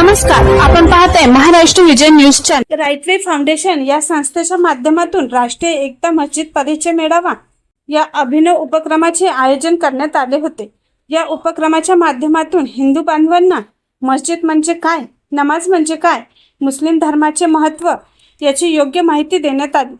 नमस्कार आपण पाहताय Maharashtra Vijay news channel Rightway Foundation या संस्थेच्या माध्यमातून राष्ट्रीय एकता मस्जिद परिचय मेळावा या अभिनव उपक्रमाचे आयोजन करण्यात आले होते. या उपक्रमाच्या माध्यमातून हिंदू बांधवांना मस्जिद म्हणजे काय नमाज म्हणजे काय मुस्लिम धर्माचे महत्त्व याची योग्य माहिती देण्यात आली.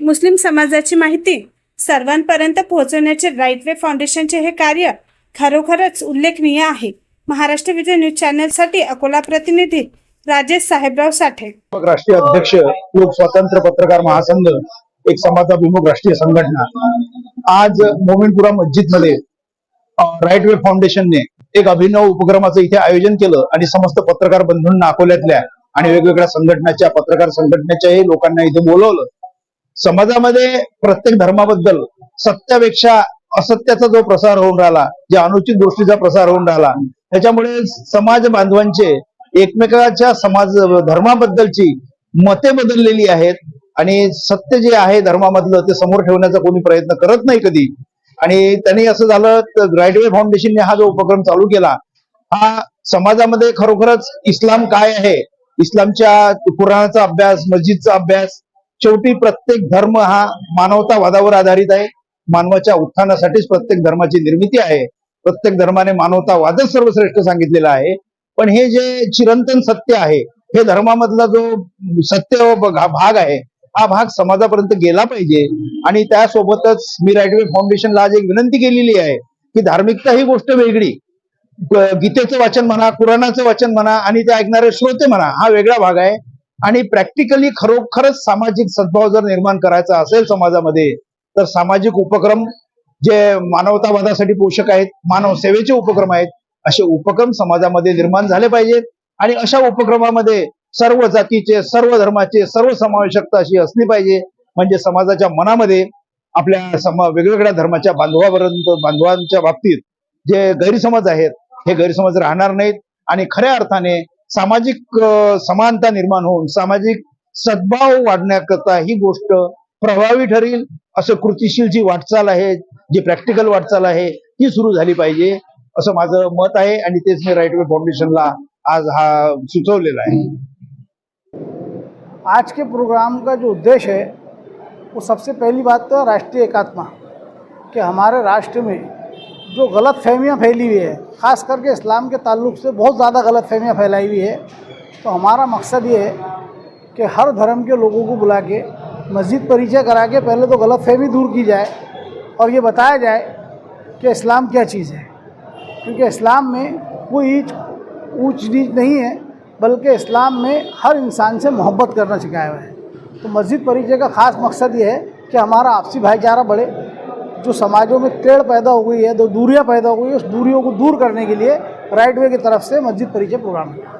मुस्लिम समाजाची माहिती सर्वांपर्यंत पोहोचवण्याचे राईटवे फाउंडेशनचे हे कार्य खरोखरच उल्लेखनीय आहे. महाराष्ट्र विजय न्यूज चॅनलसाठी अकोला प्रतिनिधी राजेश साहेबराव साठे. मग राष्ट्रीय अध्यक्ष लोक स्वातंत्र्य पत्रकार महासंघ एक समाजाभिमुख राष्ट्रीय संघटना. आज मोमिनपुरा मस्जिदमध्ये राईट वे फाउंडेशनने एक अभिनव उपक्रमाचं इथे आयोजन केलं आणि समस्त पत्रकार बंधूंना अकोल्यातल्या आणि वेगवेगळ्या संघटनाच्या पत्रकार संघटनेच्याही लोकांना इथे बोलवलं. समाजामध्ये प्रत्येक धर्माबद्दल सत्यापेक्षा असत्याचा जो प्रसार होऊन राहिला जे अनुचित गोष्टीचा प्रसार होऊन राहिला त्याच्यामुळे समाज बांधवांचे एकमेकाच्या समाज धर्माबद्दलची मते बदललेली आहेत. आणि सत्य जे आहे धर्मामधलं ते समोर ठेवण्याचा कोणी प्रयत्न करत नाही कधी. आणि त्यांनी असं झालं तर राईटवे फाउंडेशनने हा जो उपक्रम चालू केला हा समाजामध्ये खरोखरच इस्लाम काय आहे? इस्लामच्या कुराणाचा अभ्यास मस्जिदचा अभ्यास शेवटी प्रत्येक धर्म हा मानवतावादावर आधारित आहे. मानवाच्या उत्थानासाठीच प्रत्येक धर्माची निर्मिती आहे. प्रत्येक धर्माने मानवतावादच सर्वश्रेष्ठ सांगितलेला आहे. पण हे जे चिरंतन सत्य आहे हे धर्मामधला जो सत्य भाग आहे हा भाग समाजापर्यंत गेला पाहिजे. आणि त्यासोबतच मी राईटवे फाउंडेशनला आज एक विनंती केलेली आहे की धार्मिकता ही गोष्ट वेगळी. गीतेचं वाचन म्हणा कुराणाचं वाचन म्हणा आणि ते ऐकणारे श्रोते म्हणा हा वेगळा भाग आहे. आणि प्रॅक्टिकली खरोखरच सामाजिक सद्भाव जर निर्माण करायचा असेल समाजामध्ये तर सामाजिक उपक्रम जे मानवतावादासाठी पोषक आहेत मानव सेवेचे उपक्रम आहेत असे उपक्रम समाजामध्ये निर्माण झाले पाहिजेत आणि अशा उपक्रमामध्ये सर्व जातीचे सर्व धर्माचे सर्व समावेशकता अशी असली पाहिजे. म्हणजे समाजाच्या मनामध्ये आपल्या समा वेगवेगळ्या धर्माच्या बांधवापर्यंत बांधवांच्या बाबतीत जे गैरसमज आहेत हे गैरसमज राहणार नाहीत. आणि खऱ्या अर्थाने सामाजिक समानता निर्माण होऊन सामाजिक सद्भाव वाढण्याकरता ही गोष्ट प्रभावी ठरेल असं कृतीशील जी वाटचाल आहे जी प्रॅक्टिकल वाटचाल आहे ती सुरू झाली पाहिजे असं माझं मत आहे आणि तेच मी राईट वे फाउंडेशनला आज हा सुचवलेला आहे. आज के प्रोग्राम का जो उद्देश्य है वो सबसे पहली बात तो राष्ट्रीय एकात्मा कि हमारे राष्ट्र में जो गलत फहमियाँ फैली हुई है ख़ास करके इस्लाम के ताल्लुक से बहुत ज़्यादा गलत फहमियाँ फैलाई हुई है तो हमारा मकसद ये है कि हर धर्म के लोगों को बुला के मस्जिद परिचय करा के पहले तो गलत फहमी दूर की जाए और ये बताया जाए कि इस्लाम क्या चीज़ है। क्योंकि इस्लाम में कोई ऊंच नीच नहीं है, बल्कि इस्लाम में हर इंसान से मोहब्बत करना सिखाया हुआ है। तो मस्जिद परिचय का ख़ास मकसद ये है कि हमारा आपसी भाईचारा बढ़े, जो समाजों में टेढ़ पैदा हो गई है, जो दूरियाँ पैदा हो गई है, उस दूरियों को दूर करने के लिए राइट वे की तरफ़ से मस्जिद परिचय प्रोग्राम है।